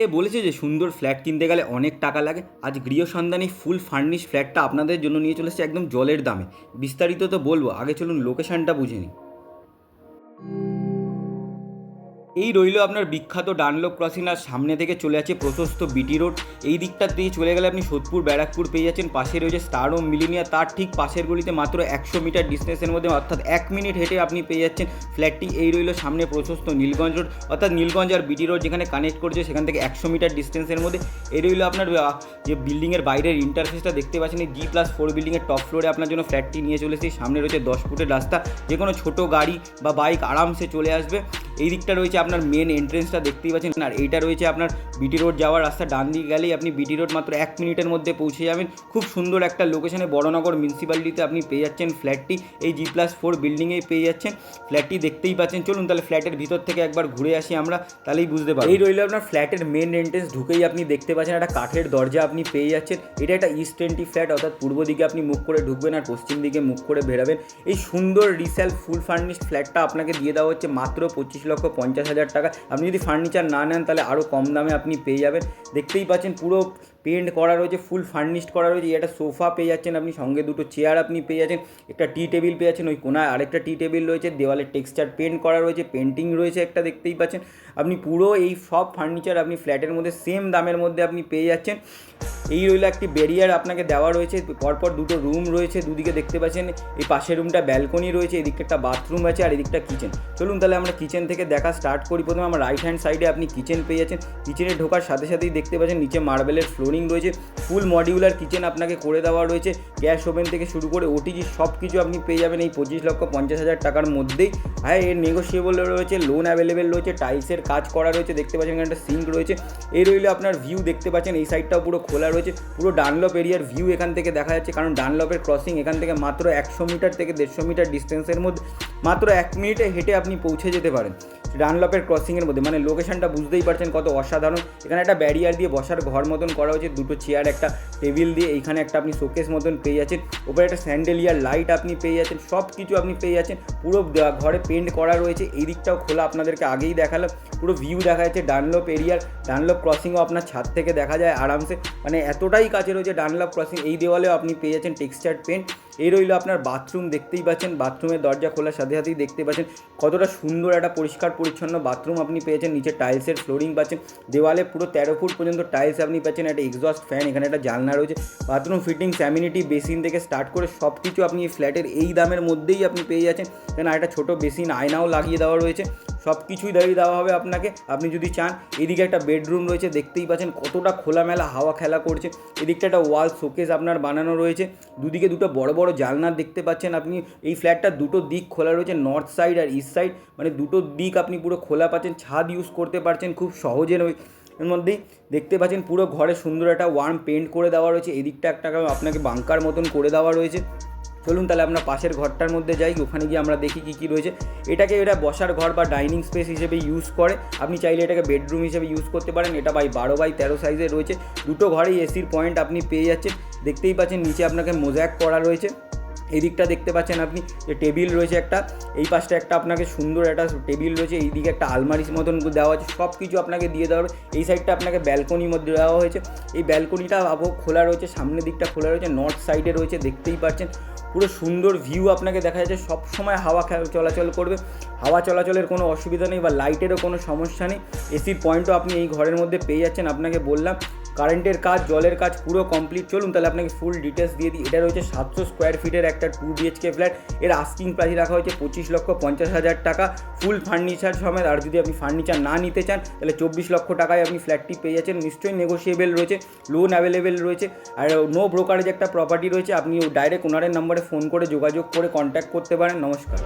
এ বলেছে যে সুন্দর ফ্ল্যাট কিনতে গেলে অনেক টাকা লাগে। আজ গৃহসন্ধানী ফুল ফার্নিশ ফ্ল্যাটটা আপনাদের জন্য নিয়ে চলেছে একদম জলের দামে। বিস্তারিত তো বলব, আগে চলুন লোকেশানটা বুঝে নিই। এই রইল আপনার বিখ্যাত ডানলোক ক্রসিং, আর সামনে থেকে চলে আছে প্রশস্ত বিটি রোড। এই দিকটা দিয়ে চলে গেলে আপনি সোদপুর, ব্যারাকপুর পেয়ে যাচ্ছেন। পাশে রয়েছে স্টার ও মিলিনিয়া, তার ঠিক পাশের গলিতে মাত্র একশো মিটার ডিস্টেন্সের মধ্যে, অর্থাৎ এক মিনিট হেঁটে আপনি পেয়ে যাচ্ছেন ফ্ল্যাটটি। এই রইল সামনে প্রশস্ত নীলগঞ্জ রোড, অর্থাৎ নীলগঞ্জ আর বিটি রোড যেখানে কানেক্ট করছে, সেখান থেকে একশো মিটার ডিস্টেন্সের মধ্যে। এই রইল আপনার যে বিল্ডিংয়ের বাইরের ইন্টারফেসটা দেখতে পাচ্ছেন, এই জি প্লাস ফোর বিল্ডিংয়ের টপ ফ্লোরে আপনার জন্য ফ্ল্যাটটি নিয়ে চলেছি সামনে রয়েছে দশ ফুটের রাস্তা যে কোনো ছোটো গাড়ি বা বাইক আরামসে চলে আসবে। এই দিকটা রয়েছে আপনার মেন এন্ট্রেন্সটা দেখতেই পাচ্ছেন। আর এইটা রয়েছে আপনার বিটি রোড যাওয়ার রাস্তা, ডান দিকে গেলেই আপনি বিটি রোড মাত্র এক মিনিটের মধ্যে পৌঁছে যাবেন। খুব সুন্দর একটা লোকেশনে বড়নগর মিউনিসিপ্যালিটিতে আপনি পেয়ে যাচ্ছেন ফ্ল্যাটটি এই জি প্লাস ফোর বিল্ডিংয়েই পেয়ে যাচ্ছেন। ফ্ল্যাটটি দেখতেই পাচ্ছেন। চলুন তাহলে ফ্ল্যাটের ভিতর থেকে একবার ঘুরে আসি আমরা, তাহলেই বুঝতে পারব এই রইল আপনার ফ্ল্যাটের মেন এন্ট্রেন্স ঢুকেই আপনি দেখতে পাচ্ছেন একটা কাঠের দরজা আপনি পেয়ে যাচ্ছেন। এটা একটা ইস্ট টোয়েন্টি ফ্ল্যাট অর্থাৎ পূর্ব দিকে আপনি মুখ করে ঢুকবেন আর পশ্চিম দিকে মুখ করে বেরাবেন। এই সুন্দর রিসেল ফুল ফার্নিশড ফ্ল্যাটটা আপনাকে দিয়ে দেওয়া হচ্ছে মাত্র পঁচিশ লক্ষ পঞ্চাশ হাজার টাকা। আপনি যদি ফার্নিচার না নেন, তাহলে আরও কম দামে আপনি পেয়ে যাবেন। দেখতেই পাচ্ছেন পুরো পেন্ট করা রয়েছে ফুল ফার্নিশড করা রয়েছে। একটা সোফা পেয়ে যাচ্ছেন আপনি, সঙ্গে দুটো চেয়ার আপনি পেয়ে যাচ্ছেন। একটা টি টেবিল পেয়ে যাচ্ছেন, ওই কোনায় আরেকটা টি টেবিল রয়েছে। দেওয়ালে টেক্সচার পেন্ট করা রয়েছে পেন্টিং রয়েছে একটা, দেখতেই পাচ্ছেন। আপনি পুরো এই সব ফার্নিচার আপনি ফ্ল্যাটের মধ্যে সেম দামের মধ্যে আপনি পেয়ে যাচ্ছেন। এই রইল একটি ব্যারিয়ার আপনাকে দেওয়া রয়েছে। পরপর দুটো রুম রয়েছে, দুদিকে দেখতে পাচ্ছেন। এই পাশের রুমটা ব্যালকনি রয়েছে, এদিকটা একটা বাথরুম আছে আর এদিকটা কিচেন চলুন তাহলে আমরা কিচেন থেকে দেখা স্টার্ট করি। প্রথমে আমার রাইট হ্যান্ড সাইডে আপনি কিচেন পেয়ে যাচ্ছেন। কিচেনে ঢোকার সাথে সাথেই দেখতে পাচ্ছেন নিচে মার্বেলের ফ্লোরিং রয়েছে। ফুল মডিউলার কিচেন আপনাকে করে দেওয়া রয়েছে। গ্যাস ওভেন থেকে শুরু করে ওটিজি সব কিছু আপনি পেয়ে যাবেন এই পঁচিশ লক্ষ পঞ্চাশ হাজার টাকার মধ্যেই। হ্যাঁ এর নেগোসিয়েবল রয়েছে লোন অ্যাভেলেবেল রয়েছে টাইলসের কাজ করা রয়েছে। দেখতে পাচ্ছেন এখানে একটা সিঙ্ক রয়েছে। এই রইলে আপনার ভিউ দেখতে পাচ্ছেন এই সাইডটাও পুরো খোলা রয়েছে। পুরো ডানলপ এরিয়ার ভিউ এখান থেকে দেখা যাচ্ছে, কারণ ডানলপের ক্রসিং এখান থেকে মাত্র একশো মিটার থেকে দেড়শো মিটার ডিস্টেন্সের মধ্যে, মাত্র এক মিনিটে হেঁটে আপনি পৌঁছে যেতে পারেন। ডানলপের ক্রসিংয়ের মধ্যে। মানে লোকেশনটা বুঝতেই পারছেন কত অসাধারণ। এখানে একটা ব্যারিয়ার দিয়ে বসার ঘর মতন করা হয়েছে। দুটো চেয়ার, একটা টেবিল দিয়ে। এইখানে একটা আপনি শোকেস মতন পেয়ে যাচ্ছেন। ওপরে একটা স্যান্ডেলিয়ার লাইট আপনি পেয়ে যাচ্ছেন। সব কিছু আপনি পেয়ে যাচ্ছেন। পুরো ঘরে পেন্ট করা রয়েছে। এই দিকটাও খোলা আপনাদেরকে আগেই দেখালাম। পুরো ভিউ দেখা যাচ্ছে ডানলপ এরিয়ার। ডানলপ ক্রসিংও আপনার ছাদ থেকে দেখা যায় আরামসে। মানে এতটাই কাছে রয়েছে ডানলপ ক্রসিং। এই দেওয়ালেও আপনি পেয়ে যাচ্ছেন টেক্সচার পেন্ট এই রইল আপনার বাথরুম। দেখতেই পাচ্ছেন। বাথরুমের দরজা খোলার সাথে সাথেই দেখতে পাচ্ছেন। কতটা সুন্দর একটা পরিষ্কার পরিচ্ছন্ন বাথরুম আপনি পেয়েছেন, নিচে টাইলসের ফ্লোরিং পাচ্ছেন, দেওয়ালে পুরো তেরো ফুট পর্যন্ত টাইলস আপনি পাচ্ছেন একটা এক্সস্ট ফ্যান এখানে একটা জানলা রয়েছে বাথরুম ফিটিং অ্যামিনিটি বেসিন থেকে স্টার্ট করে সব কিছু আপনি এই ফ্ল্যাটের এই দামের মধ্যেই আপনি পেয়ে যাচ্ছেন কেন একটা ছোটো বেসিন আয়নাও লাগিয়ে দেওয়া রয়েছে সব কিছুই দাঁড়িয়ে দেওয়া হবে আপনাকে। আপনি যদি চান, এদিকে একটা বেডরুম রয়েছে, দেখতেই পাচ্ছেন কতটা খোলামেলা হাওয়া খেলা করছে। এদিকটা একটা ওয়াল শোকেস আপনার বানানো রয়েছে। দুদিকে দুটো বড় বড় জালনা দেখতে পাচ্ছেন আপনি। এই ফ্ল্যাটটা দুটো দিক খোলা রয়েছে, নর্থ সাইড আর ইস্ট সাইড। মানে দুটো দিক আপনি পুরো খোলা পাচ্ছেন, ছাদ ইউজ করতে পারছেন খুব সহজে এর মধ্যেই দেখতে পাচ্ছেন পুরো ঘরে সুন্দর একটা ওয়ার্ম পেন্ট করে দেওয়া রয়েছে। এদিকটা একটা আপনাকে বাঙ্কার মতন করে দেওয়া রয়েছে। চলুন তাহলে আমরা পাশের ঘরটার মধ্যে যাই, ওখানে গিয়ে আমরা দেখি কী কী রয়েছে। এটাকে এটা বসার ঘর বা ডাইনিং স্পেস হিসেবে ইউজ করে। আপনি চাইলে এটাকে বেডরুম হিসেবে ইউজ করতে পারেন। এটা বাই বারো বাই তেরো সাইজে রয়েছে। দুটো ঘরেই এসির পয়েন্ট আপনি পেয়ে যাচ্ছেন। দেখতেই পাচ্ছেন নিচে আপনাকে মোজ্যাক করা রয়েছে। এই দিকটা দেখতে পাচ্ছেন আপনি যে টেবিল রয়েছে একটা। এই পাশটা একটা আপনাকে সুন্দর একটা টেবিল রয়েছে। এই দিকে একটা আলমারির মতন দেওয়া আছে। সব কিছু আপনাকে দিয়ে দেওয়া হবে। এই সাইডটা আপনাকে ব্যালকনির মধ্যে দেওয়া হয়েছে। এই ব্যালকনিটা আবো খোলা রয়েছে। সামনের দিকটা খোলা রয়েছে। নর্থ সাইডে রয়েছে। দেখতেই পাচ্ছেন। পুরো সুন্দর ভিউ আপনাকে দেখা যাচ্ছে। সব সময় হাওয়া চলাচল করবে। হাওয়া চলাচলের কোনো অসুবিধা নেই বা লাইটেরও কোনো সমস্যা নেই। এসির পয়েন্টও আপনি এই ঘরের মধ্যে পেয়ে যাচ্ছেন। আপনাকে বললাম কারেন্টের কাজ, জলের কাজ পুরো কমপ্লিট চলুন তাহলে আপনাকে ফুল ডিটেলস দিয়ে দিই। এটা রয়েছে সাতশো স্কোয়ার ফিটের একটা টু বিএচকে ফ্ল্যাট এর আস্কিং প্রাইস রাখা হয়েছে পঁচিশ লক্ষ পঞ্চাশ হাজার টাকা। ফুল ফার্নিচার সমেত, আর যদি আপনি ফার্নিচার না নিতে চান, তাহলে চব্বিশ লক্ষ টাকায় আপনি ফ্ল্যাটটি পেয়ে যাচ্ছেন। নিশ্চয়ই নেগোসিয়েবল রয়েছে লোন অ্যাভেলেবেল রয়েছে, আর নো ব্রোকারেজ একটা প্রপার্টি রয়েছে। আপনি ডাইরেক্ট ওনারের নম্বরে ফোন করে যোগাযোগ করে কন্ট্যাক্ট করতে পারেন। নমস্কার।